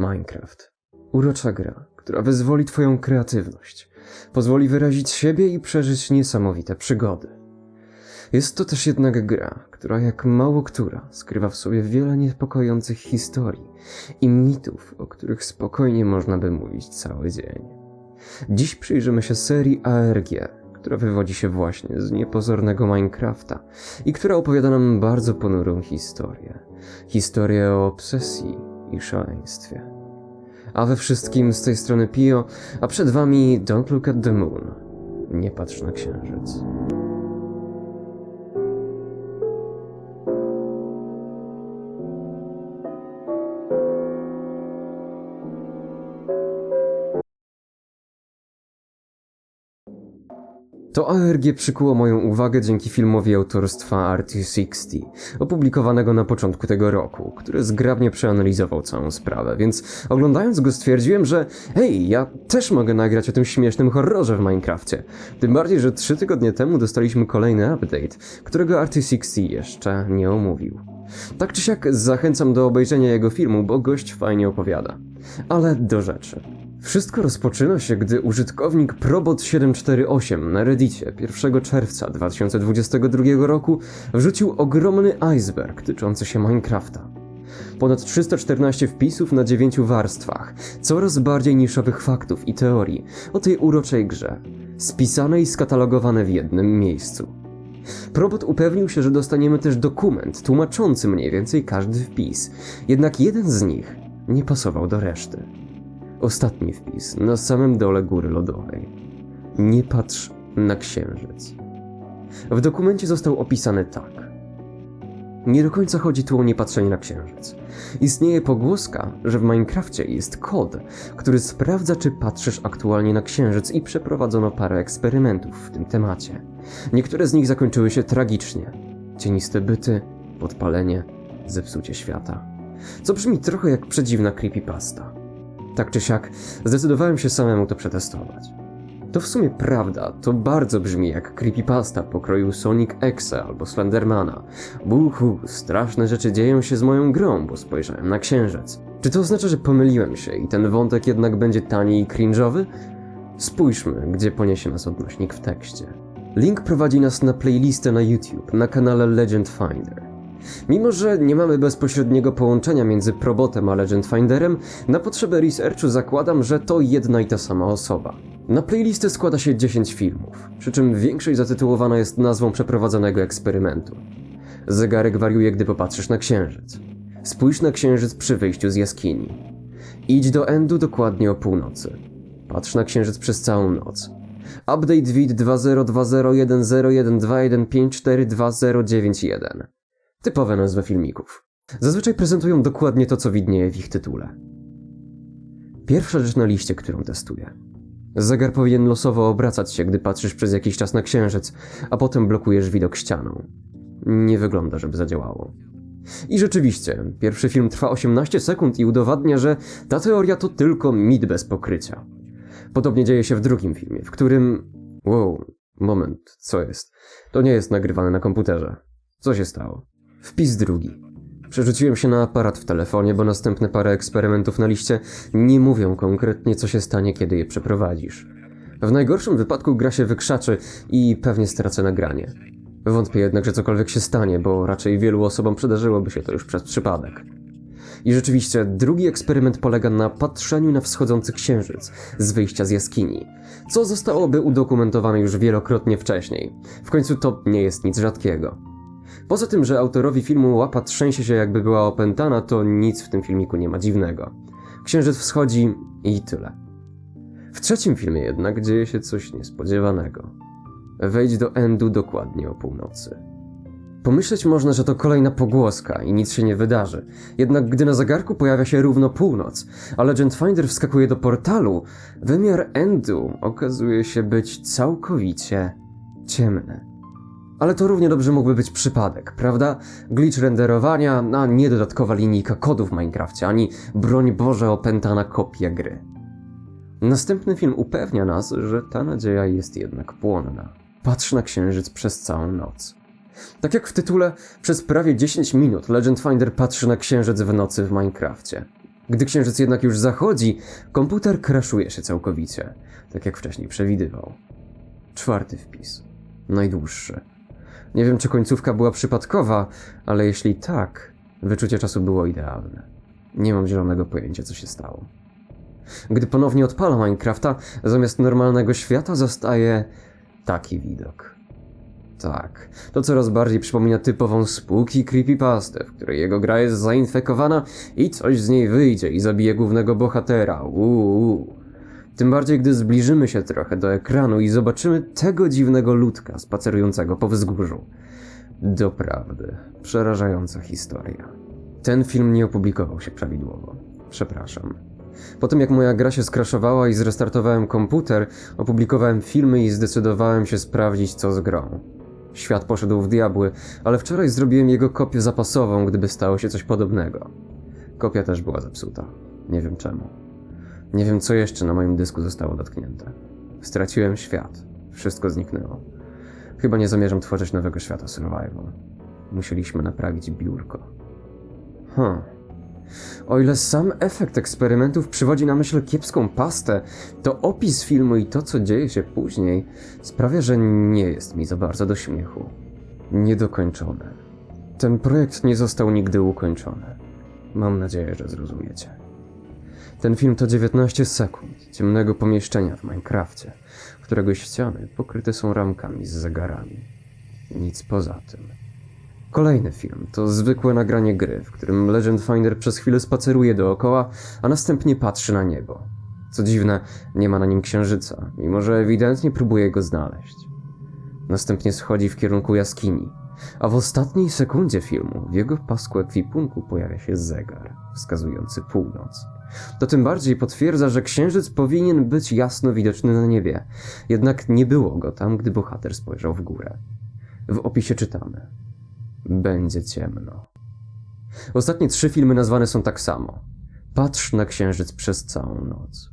Minecraft. Urocza gra, która wyzwoli Twoją kreatywność, pozwoli wyrazić siebie i przeżyć niesamowite przygody. Jest to też jednak gra, która jak mało która skrywa w sobie wiele niepokojących historii i mitów, o których spokojnie można by mówić cały dzień. Dziś przyjrzymy się serii ARG, która wywodzi się właśnie z niepozornego Minecrafta i która opowiada nam bardzo ponurą historię. Historię o obsesji i szaleństwie. A we wszystkim z tej strony Pio, a przed wami Don't Look at the Moon. Nie patrz na księżyc. To ARG przykuło moją uwagę dzięki filmowi autorstwa RT60, opublikowanego na początku tego roku, który zgrabnie przeanalizował całą sprawę, więc oglądając go stwierdziłem, że hej, ja też mogę nagrać o tym śmiesznym horrorze w Minecrafcie. Tym bardziej, że trzy tygodnie temu dostaliśmy kolejny update, którego RT60 jeszcze nie omówił. Tak czy siak zachęcam do obejrzenia jego filmu, bo gość fajnie opowiada. Ale do rzeczy. Wszystko rozpoczyna się, gdy użytkownik Probot748 na Reddicie 1 czerwca 2022 roku wrzucił ogromny iceberg tyczący się Minecrafta. Ponad 314 wpisów na 9 warstwach, coraz bardziej niszowych faktów i teorii o tej uroczej grze, spisane i skatalogowane w jednym miejscu. Probot upewnił się, że dostaniemy też dokument tłumaczący mniej więcej każdy wpis, jednak jeden z nich nie pasował do reszty. Ostatni wpis na samym dole góry lodowej. Nie patrz na księżyc. W dokumencie został opisany tak. Nie do końca chodzi tu o niepatrzenie na księżyc. Istnieje pogłoska, że w Minecrafcie jest kod, który sprawdza, czy patrzysz aktualnie na księżyc i przeprowadzono parę eksperymentów w tym temacie. Niektóre z nich zakończyły się tragicznie. Cieniste byty, podpalenie, zepsucie świata. Co brzmi trochę jak przedziwna creepypasta. Tak czy siak, zdecydowałem się samemu to przetestować. To w sumie prawda, to bardzo brzmi jak creepypasta pokroju Sonic Exe albo Slendermana. Buhu, straszne rzeczy dzieją się z moją grą, bo spojrzałem na księżyc. Czy to oznacza, że pomyliłem się i ten wątek jednak będzie tani i cringe'owy? Spójrzmy, gdzie poniesie nas odnośnik w tekście. Link prowadzi nas na playlistę na YouTube, na kanale Legend Finder. Mimo, że nie mamy bezpośredniego połączenia między Probotem a Legend Finderem, na potrzeby researchu zakładam, że to jedna i ta sama osoba. Na playlistę składa się 10 filmów, przy czym większość zatytułowana jest nazwą przeprowadzonego eksperymentu. Zegarek wariuje, gdy popatrzysz na księżyc. Spójrz na księżyc przy wyjściu z jaskini. Idź do Endu dokładnie o północy. Patrz na księżyc przez całą noc. Update vid 2020101215420291. Typowe nazwy filmików. Zazwyczaj prezentują dokładnie to, co widnieje w ich tytule. Pierwsza rzecz na liście, którą testuję. Zegar powinien losowo obracać się, gdy patrzysz przez jakiś czas na księżyc, a potem blokujesz widok ścianą. Nie wygląda, żeby zadziałało. I rzeczywiście, pierwszy film trwa 18 sekund i udowadnia, że ta teoria to tylko mit bez pokrycia. Podobnie dzieje się w drugim filmie, w którym. Wow, moment, co jest? To nie jest nagrywane na komputerze. Co się stało? Wpis drugi. Przerzuciłem się na aparat w telefonie, bo następne parę eksperymentów na liście nie mówią konkretnie, co się stanie, kiedy je przeprowadzisz. W najgorszym wypadku gra się wykrzaczy i pewnie stracę nagranie. Wątpię jednak, że cokolwiek się stanie, bo raczej wielu osobom przydarzyłoby się to już przez przypadek. I rzeczywiście, drugi eksperyment polega na patrzeniu na wschodzący księżyc z wyjścia z jaskini, co zostałoby udokumentowane już wielokrotnie wcześniej. W końcu to nie jest nic rzadkiego. Poza tym, że autorowi filmu łapa trzęsie się jakby była opętana, to nic w tym filmiku nie ma dziwnego. Księżyc wschodzi i tyle. W trzecim filmie jednak dzieje się coś niespodziewanego. Wejdź do Endu dokładnie o północy. Pomyśleć można, że to kolejna pogłoska i nic się nie wydarzy. Jednak gdy na zegarku pojawia się równo północ, a Legend Finder wskakuje do portalu, wymiar Endu okazuje się być całkowicie ciemny. Ale to równie dobrze mógłby być przypadek, prawda? Glitch renderowania, a nie dodatkowa linijka kodu w Minecrafcie, ani broń Boże opętana kopia gry. Następny film upewnia nas, że ta nadzieja jest jednak płonna. Patrz na księżyc przez całą noc. Tak jak w tytule, przez prawie 10 minut Legend Finder patrzy na księżyc w nocy w Minecrafcie. Gdy księżyc jednak już zachodzi, komputer kraszuje się całkowicie, tak jak wcześniej przewidywał. Czwarty wpis. Najdłuższy. Nie wiem, czy końcówka była przypadkowa, ale jeśli tak, wyczucie czasu było idealne. Nie mam zielonego pojęcia, co się stało. Gdy ponownie odpala Minecrafta, zamiast normalnego świata zostaje taki widok. Tak, to coraz bardziej przypomina typową spooky creepypastę, w której jego gra jest zainfekowana i coś z niej wyjdzie i zabije głównego bohatera. Uuu. Tym bardziej, gdy zbliżymy się trochę do ekranu i zobaczymy tego dziwnego ludka spacerującego po wzgórzu. Doprawdy, przerażająca historia. Ten film nie opublikował się prawidłowo. Przepraszam. Po tym jak moja gra się skraszowała i zrestartowałem komputer, opublikowałem filmy i zdecydowałem się sprawdzić co z grą. Świat poszedł w diabły, ale wczoraj zrobiłem jego kopię zapasową, gdyby stało się coś podobnego. Kopia też była zepsuta. Nie wiem czemu. Nie wiem co jeszcze na moim dysku zostało dotknięte. Straciłem świat. Wszystko zniknęło. Chyba nie zamierzam tworzyć nowego świata survival. Musieliśmy naprawić biurko. Hm. O ile sam efekt eksperymentów przywodzi na myśl kiepską pastę, to opis filmu i to, co dzieje się później, sprawia, że nie jest mi za bardzo do śmiechu. Niedokończone. Ten projekt nie został nigdy ukończony. Mam nadzieję, że zrozumiecie. Ten film to 19 sekund ciemnego pomieszczenia w Minecrafcie, którego ściany pokryte są ramkami z zegarami. Nic poza tym. Kolejny film to zwykłe nagranie gry, w którym Legend Finder przez chwilę spaceruje dookoła, a następnie patrzy na niebo. Co dziwne, nie ma na nim księżyca, mimo że ewidentnie próbuje go znaleźć. Następnie schodzi w kierunku jaskini, a w ostatniej sekundzie filmu w jego pasku ekwipunku pojawia się zegar wskazujący północ. To tym bardziej potwierdza, że księżyc powinien być jasno widoczny na niebie, jednak nie było go tam, gdy bohater spojrzał w górę. W opisie czytamy: Będzie ciemno. Ostatnie trzy filmy nazwane są tak samo. Patrz na księżyc przez całą noc.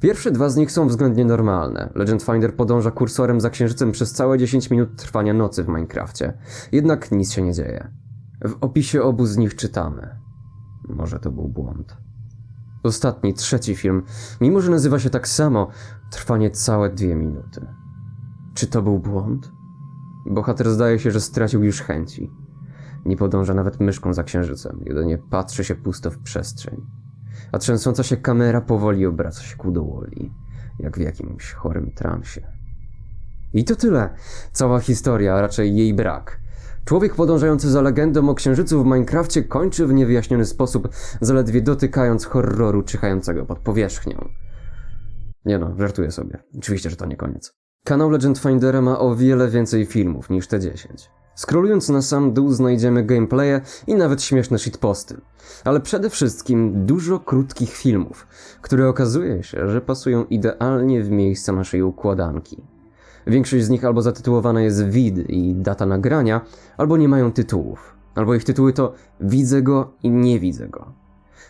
Pierwsze dwa z nich są względnie normalne. Legend Finder podąża kursorem za księżycem przez całe 10 minut trwania nocy w Minecrafcie. Jednak nic się nie dzieje. W opisie obu z nich czytamy. Może to był błąd. Ostatni, trzeci film, mimo że nazywa się tak samo, trwa niecałe dwie minuty. Czy to był błąd? Bohater zdaje się, że stracił już chęci. Nie podąża nawet myszką za księżycem, jedynie patrzy się pusto w przestrzeń. A trzęsąca się kamera powoli obraca się ku dołoli, jak w jakimś chorym transie. I to tyle. Cała historia, a raczej jej brak. Człowiek podążający za legendą o księżycu w Minecrafcie kończy w niewyjaśniony sposób, zaledwie dotykając horroru czyhającego pod powierzchnią. Nie no, żartuję sobie. Oczywiście, że to nie koniec. Kanał Legend Findera ma o wiele więcej filmów niż te 10. Scrollując na sam dół znajdziemy gameplaye i nawet śmieszne shitposty. Ale przede wszystkim dużo krótkich filmów, które okazuje się, że pasują idealnie w miejsca naszej układanki. Większość z nich albo zatytułowana jest WID i data nagrania, albo nie mają tytułów. Albo ich tytuły to Widzę go i nie widzę go.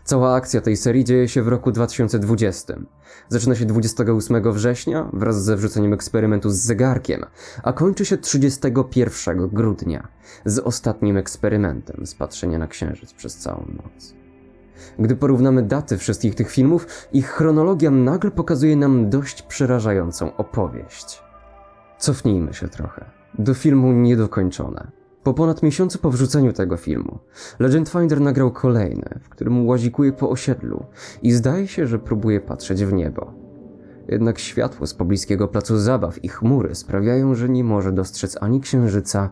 Cała akcja tej serii dzieje się w roku 2020. Zaczyna się 28 września wraz ze wrzuceniem eksperymentu z zegarkiem, a kończy się 31 grudnia z ostatnim eksperymentem z patrzenia na księżyc przez całą noc. Gdy porównamy daty wszystkich tych filmów, ich chronologia nagle pokazuje nam dość przerażającą opowieść. Cofnijmy się trochę. Do filmu niedokończone. Po ponad miesiącu po wrzuceniu tego filmu, Legend Finder nagrał kolejny, w którym łazikuje po osiedlu i zdaje się, że próbuje patrzeć w niebo. Jednak światło z pobliskiego placu zabaw i chmury sprawiają, że nie może dostrzec ani księżyca,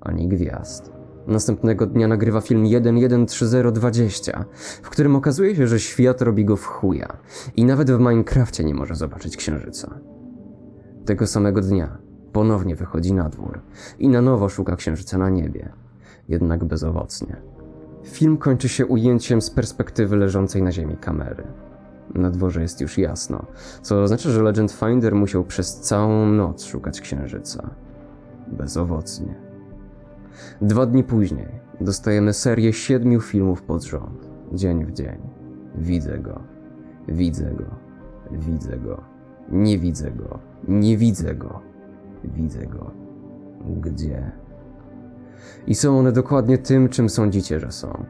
ani gwiazd. Następnego dnia nagrywa film 113020, w którym okazuje się, że świat robi go w chuja i nawet w Minecrafcie nie może zobaczyć księżyca. Tego samego dnia ponownie wychodzi na dwór i na nowo szuka księżyca na niebie, jednak bezowocnie. Film kończy się ujęciem z perspektywy leżącej na ziemi kamery. Na dworze jest już jasno, co oznacza, że Legend Finder musiał przez całą noc szukać księżyca. Bezowocnie. Dwa dni później dostajemy serię siedmiu filmów pod rząd, dzień w dzień. Widzę go, widzę go, widzę go, nie widzę go, nie widzę go, widzę go. Gdzie? I są one dokładnie tym, czym sądzicie, że są.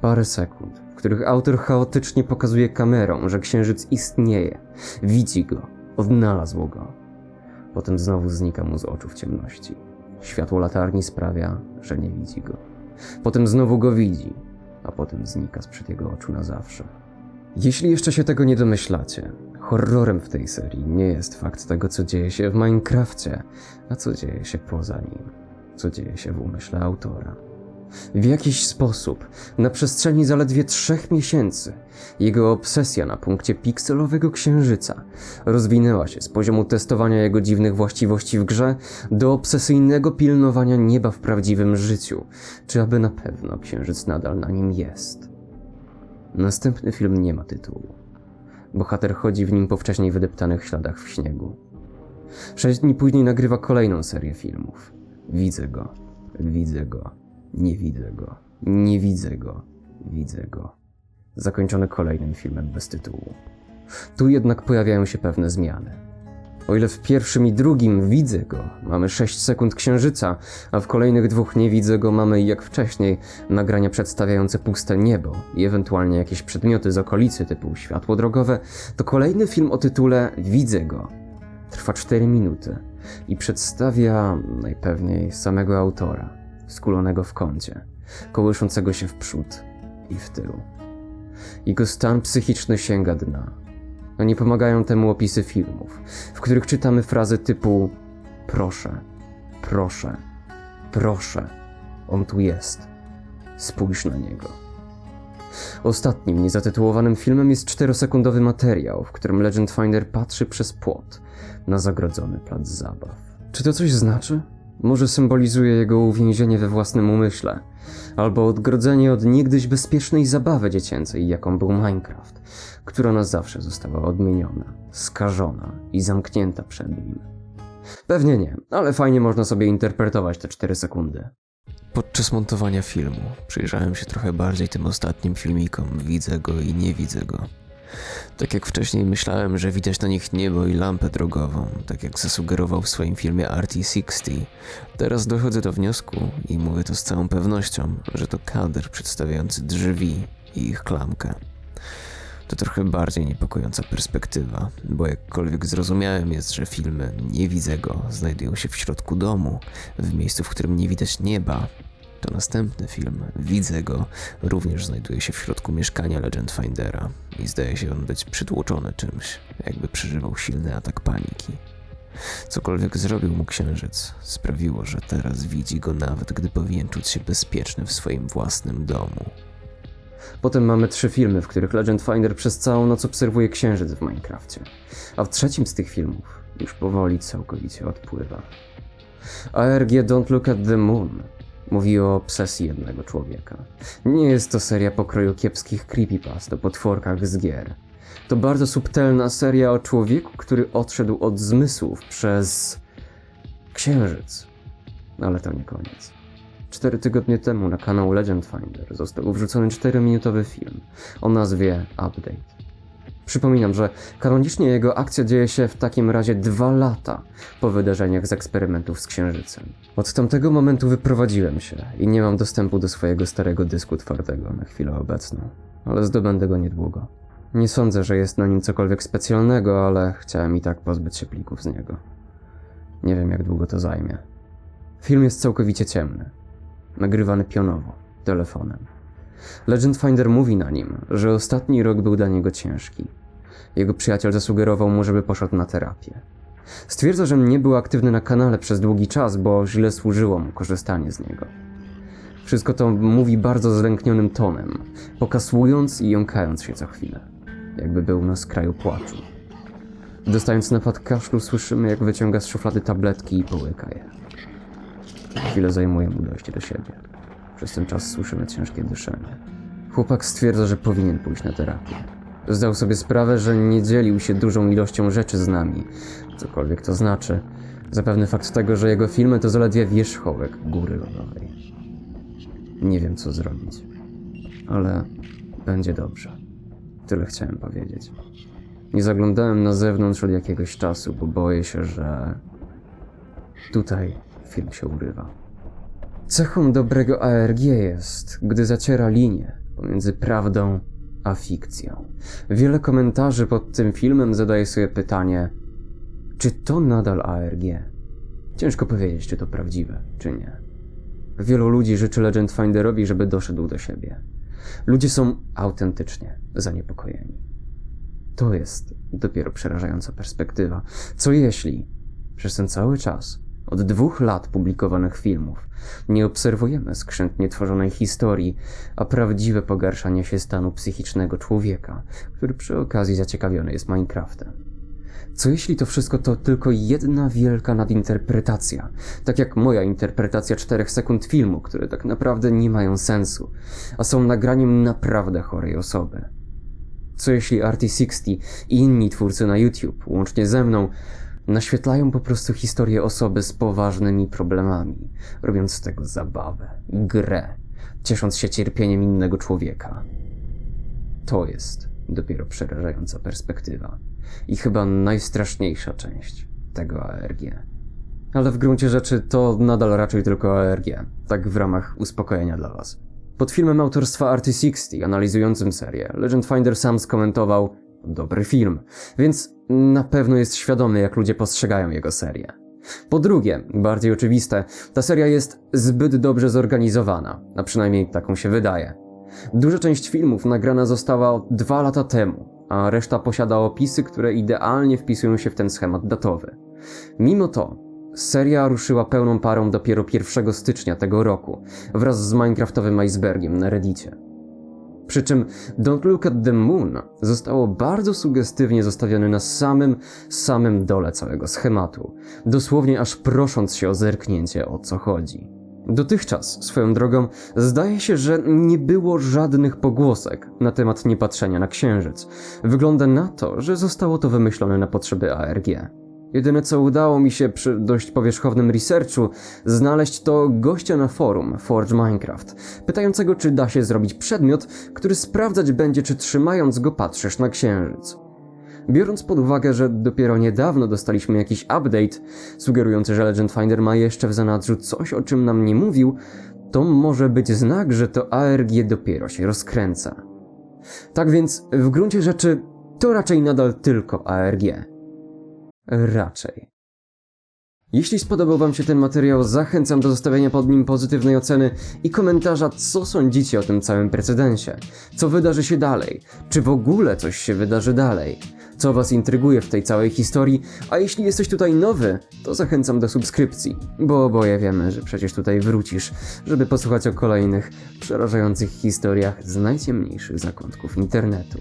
Parę sekund, w których autor chaotycznie pokazuje kamerą, że księżyc istnieje, widzi go, odnalazł go. Potem znowu znika mu z oczu w ciemności. Światło latarni sprawia, że nie widzi go. Potem znowu go widzi, a potem znika sprzed jego oczu na zawsze. Jeśli jeszcze się tego nie domyślacie, horrorem w tej serii nie jest fakt tego, co dzieje się w Minecrafcie, a co dzieje się poza nim, co dzieje się w umyśle autora. W jakiś sposób, na przestrzeni zaledwie trzech miesięcy, jego obsesja na punkcie pikselowego księżyca rozwinęła się z poziomu testowania jego dziwnych właściwości w grze do obsesyjnego pilnowania nieba w prawdziwym życiu, czy aby na pewno księżyc nadal na nim jest. Następny film nie ma tytułu. Bohater chodzi w nim po wcześniej wydeptanych śladach w śniegu. Sześć dni później nagrywa kolejną serię filmów. Widzę go, widzę go, nie widzę go, nie widzę go, widzę go. Zakończony kolejnym filmem bez tytułu. Tu jednak pojawiają się pewne zmiany. O ile w pierwszym i drugim widzę go, mamy 6 sekund księżyca, a w kolejnych dwóch nie widzę go, mamy jak wcześniej nagrania przedstawiające puste niebo i ewentualnie jakieś przedmioty z okolicy typu światło drogowe, to kolejny film o tytule Widzę go trwa 4 minuty i przedstawia najpewniej samego autora, skulonego w kącie, kołyszącego się w przód i w tył. Jego stan psychiczny sięga dna. A nie pomagają temu opisy filmów, w których czytamy frazy typu proszę, proszę, proszę, on tu jest. Spójrz na niego. Ostatnim niezatytułowanym filmem jest czterosekundowy materiał, w którym Legend Finder patrzy przez płot na zagrodzony plac zabaw. Czy to coś znaczy? Może symbolizuje jego uwięzienie we własnym umyśle, albo odgrodzenie od niegdyś bezpiecznej zabawy dziecięcej, jaką był Minecraft, która na zawsze została odmieniona, skażona i zamknięta przed nim. Pewnie nie, ale fajnie można sobie interpretować te 4 sekundy. Podczas montowania filmu przyjrzałem się trochę bardziej tym ostatnim filmikom, widzę go i nie widzę go. Tak jak wcześniej myślałem, że widać na nich niebo i lampę drogową, tak jak zasugerował w swoim filmie RT60, teraz dochodzę do wniosku i mówię to z całą pewnością, że to kadr przedstawiający drzwi i ich klamkę. To trochę bardziej niepokojąca perspektywa, bo jakkolwiek zrozumiałem jest, że filmy Nie widzę go znajdują się w środku domu, w miejscu, w którym nie widać nieba, to następny film, Widzę go, również znajduje się w środku mieszkania Legend Findera i zdaje się on być przytłoczony czymś, jakby przeżywał silny atak paniki. Cokolwiek zrobił mu księżyc, sprawiło, że teraz widzi go nawet gdy powinien czuć się bezpieczny w swoim własnym domu. Potem mamy trzy filmy, w których Legend Finder przez całą noc obserwuje księżyc w Minecrafcie. A w trzecim z tych filmów już powoli całkowicie odpływa. ARG Don't Look at the Moon mówi o obsesji jednego człowieka. Nie jest to seria pokroju kiepskich creepypast o potworkach z gier. To bardzo subtelna seria o człowieku, który odszedł od zmysłów przez księżyc. Ale to nie koniec. Cztery tygodnie temu na kanał Legend Finder został wrzucony 4-minutowy film o nazwie Update. Przypominam, że kanonicznie jego akcja dzieje się w takim razie dwa lata po wydarzeniach z eksperymentów z Księżycem. Od tamtego momentu wyprowadziłem się i nie mam dostępu do swojego starego dysku twardego na chwilę obecną, ale zdobędę go niedługo. Nie sądzę, że jest na nim cokolwiek specjalnego, ale chciałem i tak pozbyć się plików z niego. Nie wiem, jak długo to zajmie. Film jest całkowicie ciemny nagrywany pionowo, telefonem. Legend Finder mówi na nim, że ostatni rok był dla niego ciężki. Jego przyjaciel zasugerował mu, żeby poszedł na terapię. Stwierdza, że nie był aktywny na kanale przez długi czas, bo źle służyło mu korzystanie z niego. Wszystko to mówi bardzo zlęknionym tonem, pokasłując i jąkając się co chwilę, jakby był na skraju płaczu. Dostając napad kaszlu, słyszymy, jak wyciąga z szuflady tabletki i połyka je. Chwilę zajmuje mu dojście do siebie. Przez ten czas słyszymy ciężkie dyszenie. Chłopak stwierdza, że powinien pójść na terapię. Zdał sobie sprawę, że nie dzielił się dużą ilością rzeczy z nami, cokolwiek to znaczy. Zapewne fakt tego, że jego filmy to zaledwie wierzchołek góry lodowej. Nie wiem, co zrobić. Ale będzie dobrze. Tyle chciałem powiedzieć. Nie zaglądałem na zewnątrz od jakiegoś czasu, bo boję się, że tutaj film się urywa. Cechą dobrego ARG jest, gdy zaciera linię pomiędzy prawdą a fikcją. Wiele komentarzy pod tym filmem zadaje sobie pytanie, czy to nadal ARG? Ciężko powiedzieć, czy to prawdziwe, czy nie. Wielu ludzi życzy Legend Finderowi, żeby doszedł do siebie. Ludzie są autentycznie zaniepokojeni. To jest dopiero przerażająca perspektywa. Co jeśli przez ten cały czas, od dwóch lat publikowanych filmów, nie obserwujemy skrzętnie tworzonej historii, a prawdziwe pogarszanie się stanu psychicznego człowieka, który przy okazji zaciekawiony jest Minecraftem? Co jeśli to wszystko to tylko jedna wielka nadinterpretacja, tak jak moja interpretacja czterech sekund filmu, które tak naprawdę nie mają sensu, a są nagraniem naprawdę chorej osoby? Co jeśli Arty60 i inni twórcy na YouTube, łącznie ze mną, naświetlają po prostu historię osoby z poważnymi problemami, robiąc z tego zabawę, grę, ciesząc się cierpieniem innego człowieka? To jest dopiero przerażająca perspektywa i chyba najstraszniejsza część tego ARG. Ale w gruncie rzeczy to nadal raczej tylko ARG, tak w ramach uspokojenia dla Was. Pod filmem autorstwa Arty60, analizującym serię, Legend Finder sam skomentował dobry film, więc na pewno jest świadomy, jak ludzie postrzegają jego serię. Po drugie, bardziej oczywiste, ta seria jest zbyt dobrze zorganizowana, a przynajmniej taką się wydaje. Duża część filmów nagrana została dwa lata temu, a reszta posiada opisy, które idealnie wpisują się w ten schemat datowy. Mimo to, seria ruszyła pełną parą dopiero 1 stycznia tego roku, wraz z Minecraftowym icebergiem na Reddicie. Przy czym Don't Look at the Moon zostało bardzo sugestywnie zostawione na samym, samym dole całego schematu, dosłownie aż prosząc się o zerknięcie o co chodzi. Dotychczas, swoją drogą, zdaje się, że nie było żadnych pogłosek na temat niepatrzenia na księżyc. Wygląda na to, że zostało to wymyślone na potrzeby ARG. Jedyne co udało mi się przy dość powierzchownym researchu znaleźć to gościa na forum Forge Minecraft, pytającego czy da się zrobić przedmiot, który sprawdzać będzie czy trzymając go patrzysz na księżyc. Biorąc pod uwagę, że dopiero niedawno dostaliśmy jakiś update sugerujący, że Legend Finder ma jeszcze w zanadrzu coś, o czym nam nie mówił, to może być znak, że to ARG dopiero się rozkręca. Tak więc, w gruncie rzeczy, to raczej nadal tylko ARG. Raczej. Jeśli spodobał Wam się ten materiał, zachęcam do zostawienia pod nim pozytywnej oceny i komentarza, co sądzicie o tym całym precedensie. Co wydarzy się dalej? Czy w ogóle coś się wydarzy dalej? Co Was intryguje w tej całej historii? A jeśli jesteś tutaj nowy, to zachęcam do subskrypcji, bo oboje wiemy, że przecież tutaj wrócisz, żeby posłuchać o kolejnych przerażających historiach z najciemniejszych zakątków internetu.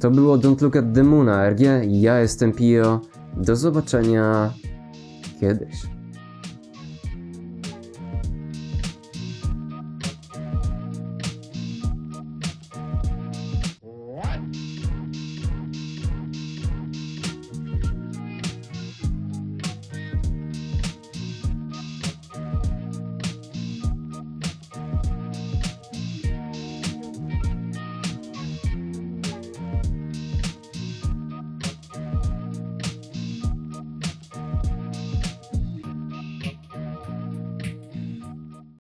To było Don't Look at the Moon ARG, ja jestem Pio. Do zobaczenia kiedyś.